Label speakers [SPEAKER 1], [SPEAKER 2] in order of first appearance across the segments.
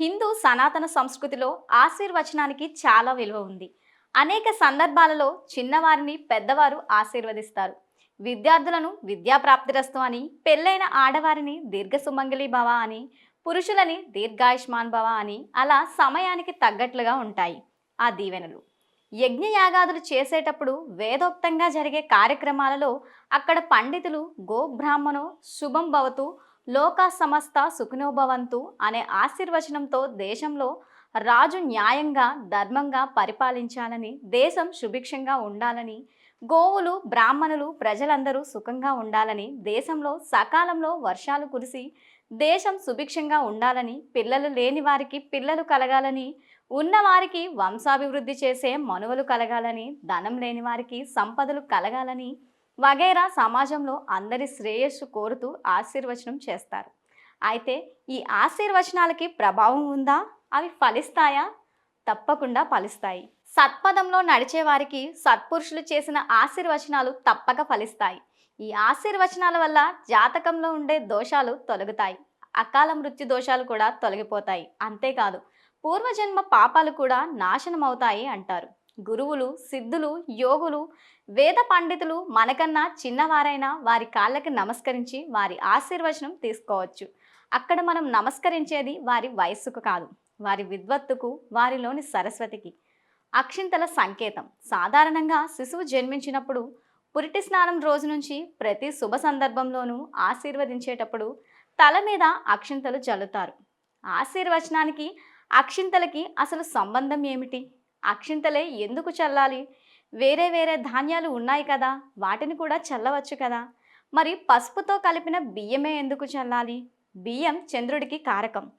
[SPEAKER 1] హిందూ సనాతన సంస్కృతిలో ఆశీర్వచనానికి చాలా విలువ ఉంది. అనేక సందర్భాలలో చిన్నవారిని పెద్దవారు ఆశీర్వదిస్తారు. విద్యార్థులను విద్యాప్రాప్తిరస్తం అని పెళ్ళైన ఆడవారిని దీర్ఘ సుమంగళి భవ అని పురుషులని దీర్ఘాయుష్మాన్ భవ అని అలా సమయానికి తగ్గట్లుగా ఉంటాయి ఆ దీవెనలు. యజ్ఞయాగాదులు చేసేటప్పుడు వేదోక్తంగా జరిగే కార్యక్రమాలలో అక్కడ పండితులు గోబ్రాహ్మణో శుభం భవతు లోక సమస్త సుఖనోభవంతు అనే ఆశీర్వచనంతో దేశంలో రాజు న్యాయంగా ధర్మంగా పరిపాలించాలని దేశం సుభిక్షంగా ఉండాలని గోవులు బ్రాహ్మణులు ప్రజలందరూ సుఖంగా ఉండాలని దేశంలో సకాలంలో వర్షాలు కురిసి దేశం సుభిక్షంగా ఉండాలని పిల్లలు లేని వారికి పిల్లలు కలగాలని ఉన్నవారికి వంశాభివృద్ధి చేసే మనువలు కలగాలని ధనం లేని వారికి సంపదలు కలగాలని వగైరా సమాజంలో అందరి శ్రేయస్సు కోరుతూ ఆశీర్వచనం చేస్తారు. అయితే ఈ ఆశీర్వచనాలకి ప్రభావం ఉందా? అవి ఫలిస్తాయా? తప్పకుండా ఫలిస్తాయి. సత్పదంలో నడిచే వారికి సత్పురుషులు చేసిన ఆశీర్వచనాలు తప్పక ఫలిస్తాయి. ఈ ఆశీర్వచనాల వల్ల జాతకంలో ఉండే దోషాలు తొలగుతాయి. అకాల మృత్యు దోషాలు కూడా తొలగిపోతాయి. అంతేకాదు పూర్వజన్మ పాపాలు కూడా నాశనం అవుతాయి అంటారు. గురువులు సిద్ధులు యోగులు వేద పండితులు మనకన్నా చిన్నవారైనా వారి కాళ్ళకి నమస్కరించి వారి ఆశీర్వచనం తీసుకోవచ్చు. అక్కడ మనం నమస్కరించేది వారి వయస్సుకు కాదు వారి విద్వత్తుకు వారిలోని సరస్వతికి. అక్షింతల సంకేతం. సాధారణంగా శిశువు జన్మించినప్పుడు పురిటి స్నానం రోజు నుంచి ప్రతి శుభ సందర్భంలోనూ ఆశీర్వదించేటప్పుడు తల మీద అక్షింతలు చల్లుతారు. ఆశీర్వచనానికి అక్షింతలకి అసలు సంబంధం ఏమిటి? అక్షింతలే ఎందుకు చల్లాలి? వేరే వేరే ధాన్యాలు ఉన్నాయి కదా వాటిని కూడా చల్లవచ్చు కదా. మరి పసుపుతో కలిపిన బియ్యమే ఎందుకు చల్లాలి? బియ్యం చంద్రుడికి కారకం.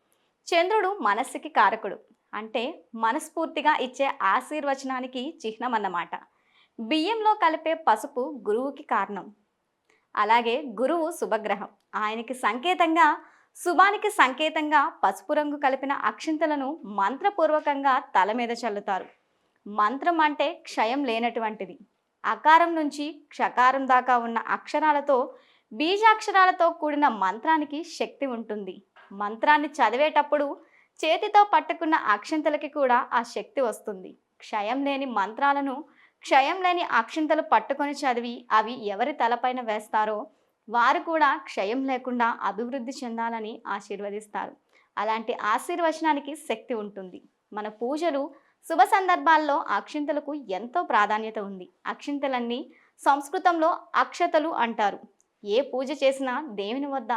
[SPEAKER 1] చంద్రుడు మనస్సుకి కారకుడు. అంటే మనస్ఫూర్తిగా ఇచ్చే ఆశీర్వచనానికి చిహ్నం అన్నమాట బియ్యంలో కలిపే పసుపు గురువుకి కారణం. అలాగే గురువు శుభగ్రహం. ఆయనకి సంకేతంగా శుభానికి సంకేతంగా పసుపు రంగు కలిపిన అక్షింతలను మంత్రపూర్వకంగా తల మీద చల్లుతారు. మంత్రం అంటే క్షయం లేనటువంటిది. అకారం నుంచి క్షకారం దాకా ఉన్న అక్షరాలతో బీజాక్షరాలతో కూడిన మంత్రానికి శక్తి ఉంటుంది. మంత్రాన్ని చదివేటప్పుడు చేతితో పట్టుకున్న అక్షింతలకి కూడా ఆ శక్తి వస్తుంది. క్షయం లేని మంత్రాలను క్షయం లేని అక్షంతలు పట్టుకొని చదివి అవి ఎవరి తలపైన వేస్తారో వారు కూడా క్షయం లేకుండా అభివృద్ధి చెందాలని ఆశీర్వదిస్తారు. అలాంటి ఆశీర్వచనానికి శక్తి ఉంటుంది. మన పూజలు శుభ సందర్భాల్లో అక్షింతలకు ఎంతో ప్రాధాన్యత ఉంది. అక్షింతలన్నీ సంస్కృతంలో అక్షతలు అంటారు. ఏ పూజ చేసినా దేవుని వద్ద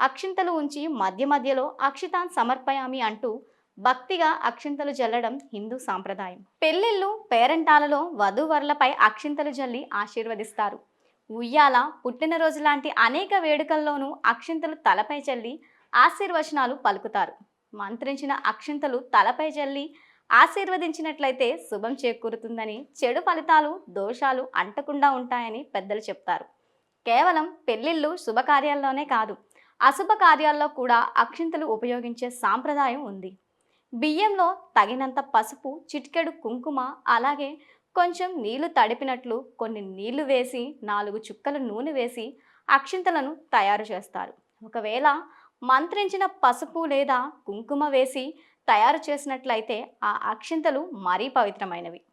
[SPEAKER 1] అక్షింతలు ఉంచి మధ్య మధ్యలో అక్షితాన్ సమర్పయామి అంటూ భక్తిగా అక్షింతలు జల్లడం హిందూ సాంప్రదాయం. పెళ్ళిళ్ళు పేరంటాలలో వధూవరులపై అక్షింతలు జల్లి ఆశీర్వదిస్తారు. ఉయ్యాల పుట్టినరోజు లాంటి అనేక వేడుకల్లోనూ అక్షింతలు తలపై చల్లి ఆశీర్వచనాలు పలుకుతారు. మంత్రించిన అక్షింతలు తలపై చల్లి ఆశీర్వదించినట్లయితే శుభం చేకూరుతుందని చెడు ఫలితాలు దోషాలు అంటకుండా ఉంటాయని పెద్దలు చెప్తారు. కేవలం పెళ్ళిళ్ళు శుభకార్యాల్లోనే కాదు అశుభ కార్యాల్లో కూడా అక్షింతలు ఉపయోగించే సాంప్రదాయం ఉంది. బియ్యంలో తగినంత పసుపు చిటికెడు కుంకుమ అలాగే కొంచెం నీళ్ళు తడిపినట్లు కొన్ని నీళ్ళు వేసి నాలుగు చుక్కల నూనె వేసి అక్షింతలను తయారు చేస్తారు. ఒకవేళ మంత్రించిన పసుపు లేదా కుంకుమ వేసి తయారు చేసినట్లయితే ఆ అక్షింతలు మరీ పవిత్రమైనవి.